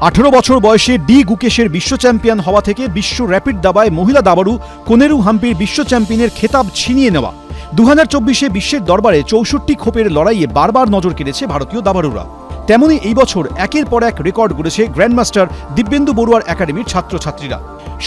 আঠেরো বছর বয়সে ডি গুকেশের বিশ্ব চ্যাম্পিয়ন হওয়া থেকে বিশ্ব র্যাপিড দাবায় মহিলা দাবাড়ু কোনেরু হাম্পির বিশ্ব চ্যাম্পিয়নের খেতাব ছিনিয়ে নেওয়া। দু হাজার চব্বিশে বিশ্বের দরবারে চৌষট্টি খোপের লড়াইয়ে বারবার নজর কেড়েছে ভারতীয় দাবাড়ুরা। তেমনই এই বছর একের পর এক রেকর্ড গড়েছে গ্র্যান্ডমাস্টার দিব্যেন্দু বড়ুয়ার একাডেমির ছাত্রছাত্রীরা।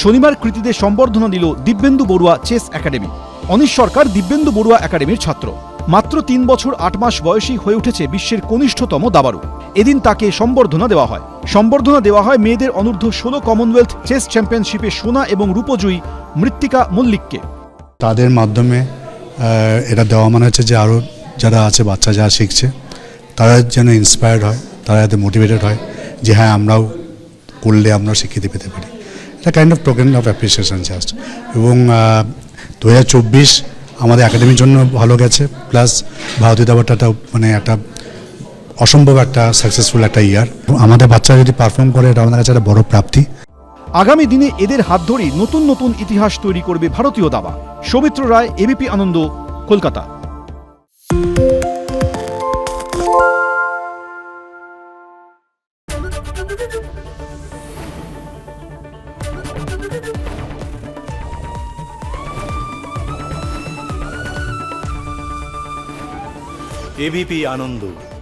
শনিবার কৃতীদের সম্বর্ধনা দিল দিব্যেন্দু বড়ুয়া চেস একাডেমি। অনিশ সরকার দিব্যেন্দু বড়ুয়া একাডেমির ছাত্র। মাত্র তিন বছর আট মাস বয়সী হয়ে উঠেছে বিশ্বের কনিষ্ঠতম দাবাড়ু। এদিন তাকে সম্বর্ধনা দেওয়া হয়। সম্বর্ধনা দেওয়া হয় মেয়েদের অনূর্ধ্ব ষোলো কমনওয়েলথ চেস চ্যাম্পিয়নশিপে সোনা এবং রূপজয়ী মৃত্তিকা মল্লিককে। তাদের মাধ্যমে এটা দেওয়া মানে হচ্ছে যে আরও যারা আছে, বাচ্চা যারা শিখছে, তারা যেন ইন্সপায়ার্ড হয়, তারা যাতে মোটিভেটেড হয় যে হ্যাঁ আমরাও করলে আমরা স্বীকৃতি পেতে পারি। এটা kind of token of appreciation just এবং দু হাজার চব্বিশ আমাদের একাডেমির জন্য ভালো গেছে প্লাস ভারতীয় দাবারটা মানে একটা অসম্ভব একটা সাকসেসফুল একটা ইয়ার আমাদের বাচ্চারা যদি পারফর্ম করে এটা আমাদের কাছে একটা বড় প্রাপ্তি। আগামী দিনে এদের হাত ধরেই নতুন নতুন ইতিহাস তৈরি করবে ভারতীয় দাবা। সৌমিত্র রায় এবিপি আনন্দ কলকাতা। এবিপি আনন্দ।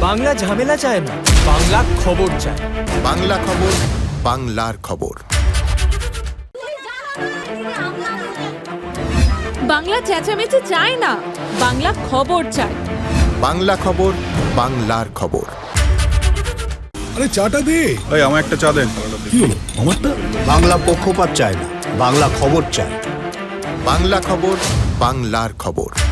বাংলা ঝামেলা চায় না বাংলা খবর চায়। বাংলা খবর বাংলার খবর। বাংলা চেঁচামেচি চায় না বাংলা খবর চায়। বাংলা খবর বাংলার খবর। আরে চাটা দে। এই আমার একটা চা দেন কি হলো? আমারটা? বাংলা পক্ষপাত চায় না বাংলা খবর চায়। বাংলা খবর বাংলার খবর।